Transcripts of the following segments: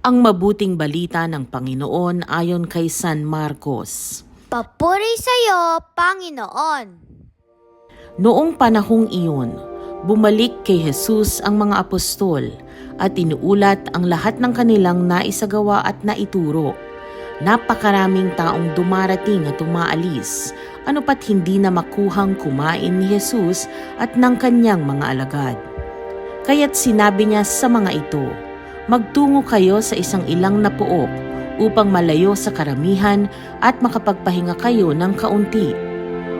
Ang mabuting balita ng Panginoon ayon kay San Marcos. Papuri sa iyo, Panginoon. Noong panahong iyon, bumalik kay Jesus ang mga apostol at inuulat ang lahat ng kanilang naisagawa at naituro. Napakaraming taong dumarating at umaalis, ano pat hindi na makuhang kumain ni Jesus at ng kanyang mga alagad. Kaya't sinabi niya sa mga ito, Magtungo kayo sa isang ilang na pook upang malayo sa karamihan at makapagpahinga kayo ng kaunti.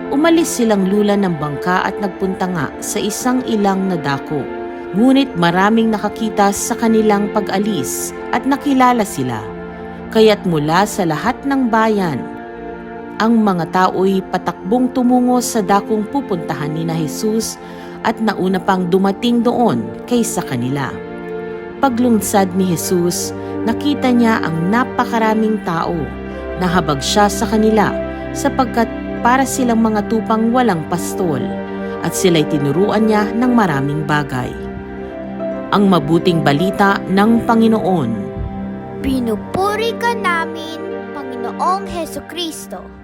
Umalis silang lula ng bangka at nagpunta nga sa isang ilang na dako. Ngunit maraming nakakita sa kanilang pag-alis at nakilala sila. Kaya't mula sa lahat ng bayan, ang mga tao'y patakbong tumungo sa dakong pupuntahan ni na Jesus at nauna pang dumating doon kaysa kanila. Paglungsad ni Jesus, nakita niya ang napakaraming tao. Nahabag siya sa kanila sapagkat para silang mga tupang walang pastol at sila'y tinuruan niya ng maraming bagay. Ang mabuting balita ng Panginoon. Pinupuri ka namin, Panginoong Heso Kristo.